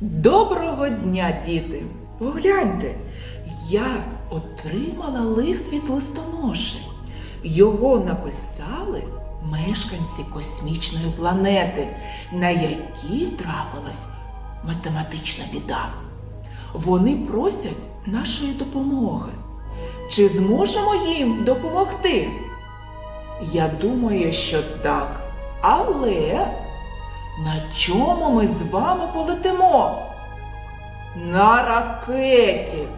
Доброго дня, діти! Погляньте, я отримала лист від листоноші. Його написали мешканці космічної планети, на якій трапилась математична біда. Вони просять нашої допомоги. Чи зможемо їм допомогти? Я думаю, що так. Але на чому ми з вами полетимо? На ракеті.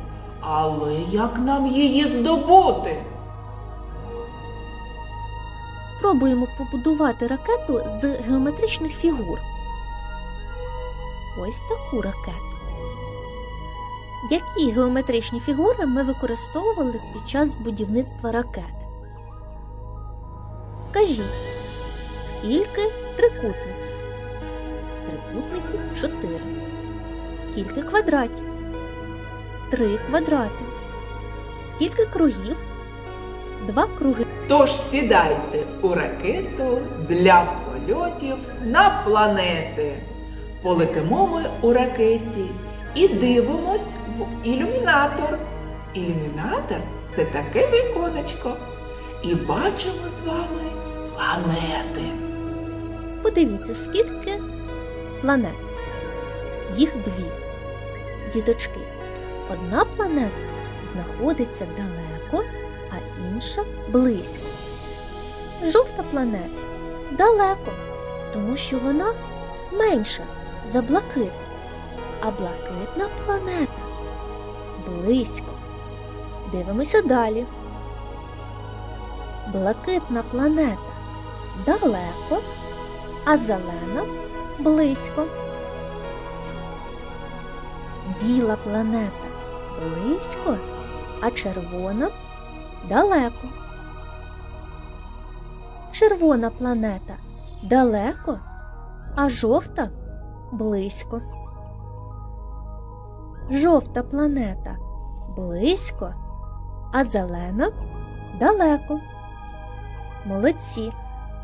Але як нам її здобути? Спробуємо побудувати ракету з геометричних фігур. Ось таку ракету. Які геометричні фігури ми використовували під час будівництва ракети? Скажіть, скільки трикутників? Трикутників 4. Скільки квадратів? 3 квадрати. Скільки кругів? Два круги. Тож сідайте у ракету для польотів на планети. Полетимо ми у ракеті і дивимось в ілюмінатор. Ілюмінатор це таке віконечко. І бачимо з вами планети. Подивіться, скільки планет. Їх дві. Діточки. Одна планета знаходиться далеко, а інша близько. Жовта планета далеко, тому що вона менша за блакитну, а блакитна планета близько. Дивимося далі. Блакитна планета далеко, а зелена близько. Біла планета близько, а червона далеко. Червона планета далеко, а жовта близько. Жовта планета близько, а зелена далеко. Молодці!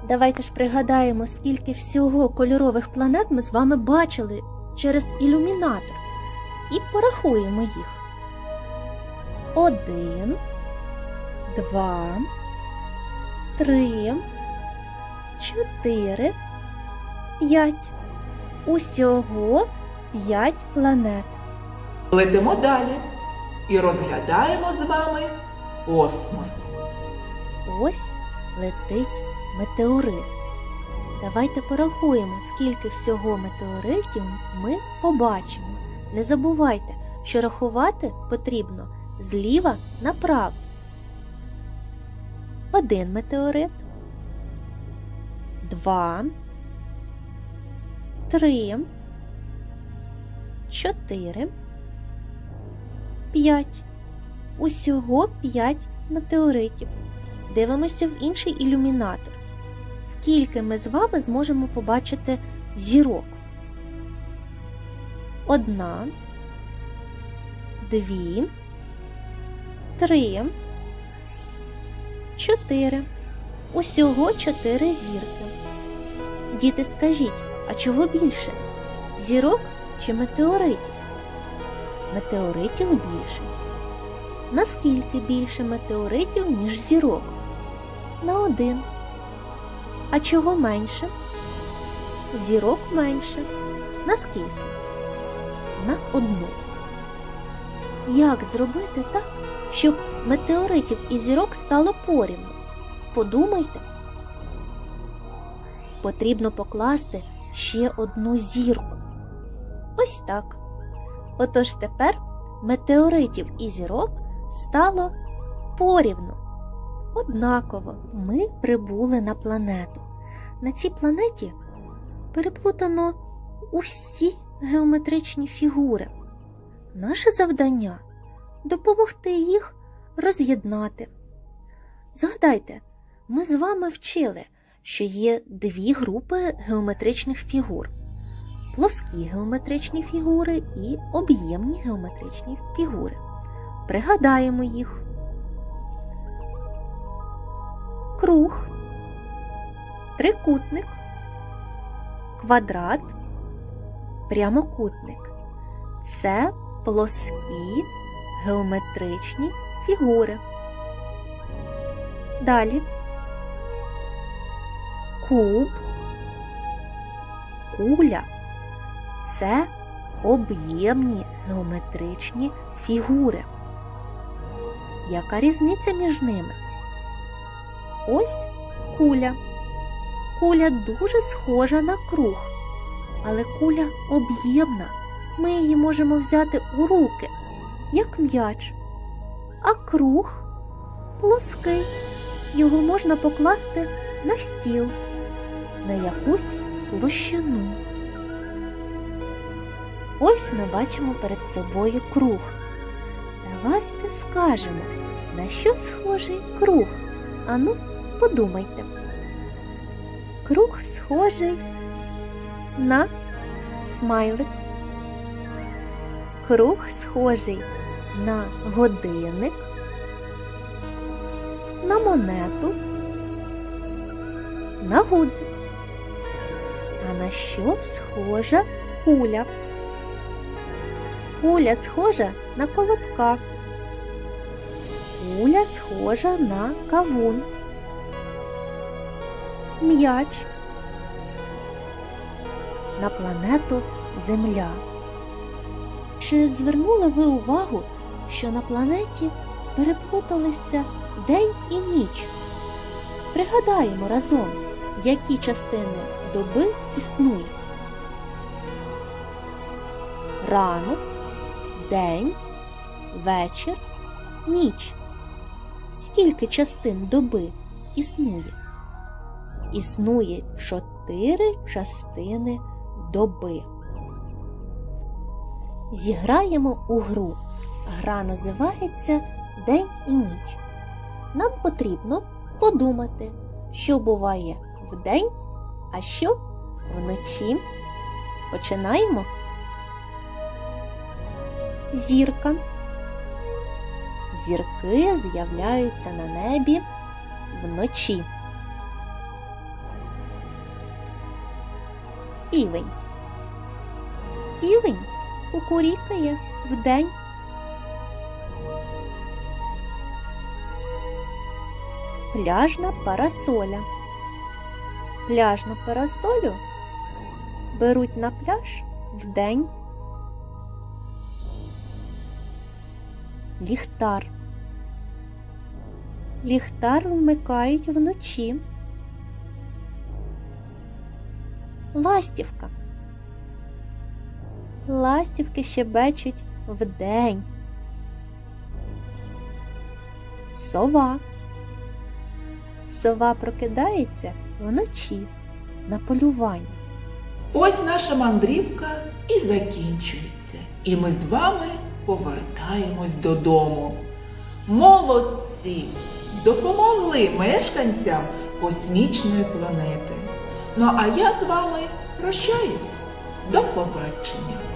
Давайте ж пригадаємо, скільки всього кольорових планет ми з вами бачили через ілюмінатор і порахуємо їх. Один, два, три, чотири, п'ять. Усього п'ять планет. Летимо далі і розглядаємо з вами космос. Ось летить метеорит. Давайте порахуємо, скільки всього метеоритів ми побачимо. Не забувайте, що рахувати потрібно зліва направо. Один метеорит, два, три, чотири, п'ять. Усього п'ять метеоритів. Дивимося в інший ілюмінатор. Скільки ми з вами зможемо побачити зірок? Одна, дві, три, чотири. Усього чотири зірки. Діти, скажіть, а чого більше? Зірок чи метеоритів? Метеоритів більше. Наскільки більше метеоритів, ніж зірок? На один. А чого менше? Зірок менше. Наскільки? На одну. Як зробити так, щоб метеоритів і зірок стало порівну? Подумайте. Потрібно покласти ще одну зірку. Ось так. Отож тепер метеоритів і зірок стало порівну. Однаково ми прибули на планету. На цій планеті переплутано усі геометричні фігури. Наше завдання допомогти їх роз'єднати. Згадайте, ми з вами вчили, що є дві групи геометричних фігур: плоскі геометричні фігури і об'ємні геометричні фігури. Пригадаємо їх. Круг, трикутник, квадрат, прямокутник. Це плоскі геометричні фігури. Далі куб, куля це об'ємні геометричні фігури. Яка різниця між ними? Ось куля. Куля дуже схожа на круг, але куля об'ємна. Ми її можемо взяти у руки, як м'яч. А круг плоский. Його можна покласти на стіл, на якусь площину. Ось ми бачимо перед собою круг. Давайте скажемо, на що схожий круг. Ану, подумайте. Круг схожий на смайлик. Круг схожий на годинник, на монету, на гудзик. А на що схожа куля? Куля схожа на колобка. Куля схожа на кавун. М'яч. На планету Земля. Чи звернули ви увагу, що на планеті переплуталися день і ніч? Пригадаємо разом, які частини доби існують. Ранок, день, вечір, ніч. Скільки частин доби існує? Існує чотири частини доби. Зіграємо у гру. Гра називається День і ніч. Нам потрібно подумати, що буває вдень, а що вночі. Починаємо. Зірка. Зірки з'являються на небі вночі. Півень. Півень кукурікає вдень. Пляжна парасоля. Пляжну парасолю беруть на пляж вдень. Ліхтар. Ліхтар вмикають вночі. Ластівка. Ластівки щебечуть вдень. Сова. Сова прокидається вночі на полюванні. Ось наша мандрівка і закінчується. І ми з вами повертаємось додому. Молодці! Допомогли мешканцям космічної планети. Ну а я з вами прощаюсь. До побачення!